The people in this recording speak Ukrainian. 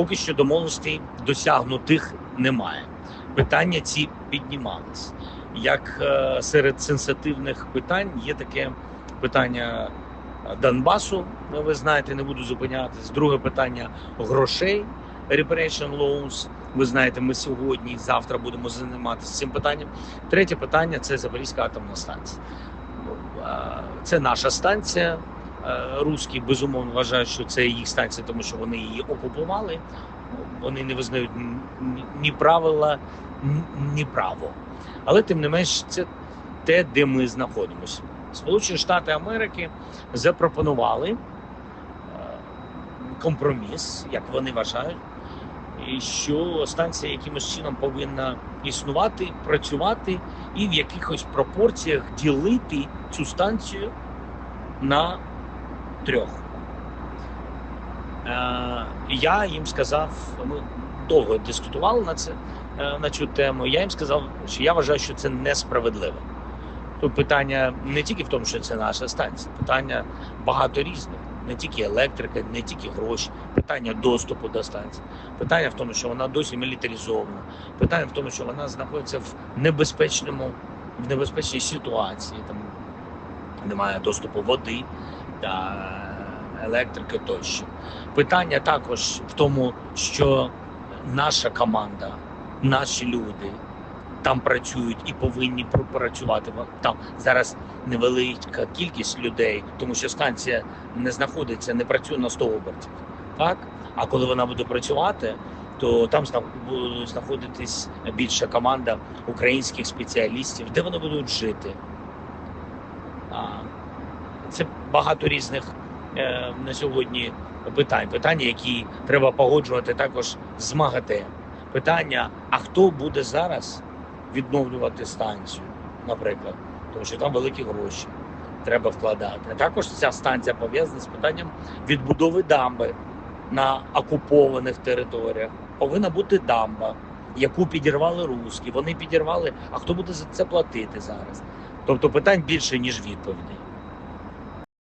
Поки що домовленостей досягнутих немає. Питання ці піднімались. Як е, серед сенситивних питань є таке питання Донбасу. ну, Ви знаєте, не буду зупинятись. Друге питання грошей. Reparation loans. Ви знаєте, ми сьогодні і завтра будемо займатися цим питанням. Третє питання це Запорізька атомна станція. Е, Це наша станція. Е, Руські безумовно вважають, що це їх станція, тому що вони її окупували. Ну, Вони не визнають ні- правила, ні- ні право. Але тим не менш, це те, де ми знаходимося. Сполучені Штати Америки запропонували е, компроміс, як вони вважають, що станція якимось чином повинна існувати, працювати і в якихось пропорціях ділити цю станцію на трьох. Е, я їм сказав, ми довго дискутували на це е, на цю тему. Я їм сказав, що я вважаю, що це несправедливо. Тут питання не тільки в тому, що це наша станція, питання багато різних. Не тільки електрика, не тільки гроші, питання доступу до станції, питання в тому, що вона досі мілітаризована, питання в тому, що вона знаходиться в небезпечному, в небезпечній ситуації. Там немає доступу води та електрики тощо. Питання також в тому, що наша команда, наші люди там працюють і повинні працювати. Там зараз невелика кількість людей, тому що станція не знаходиться, не працює на 100 обертів. Так? А коли вона буде працювати, то там буде знаходитись більша команда українських спеціалістів, де вони будуть жити. Це багато різних е, на сьогодні питань. Питання, які треба погоджувати також з МАГАТЕ. Питання: а хто буде зараз відновлювати станцію, наприклад, тому що там великі гроші треба вкладати. А також ця станція пов'язана з питанням відбудови дамби на окупованих територіях. Повинна бути дамба, яку підірвали руски. Вони підірвали. А хто буде за це платити зараз? Тобто питань більше ніж відповідей.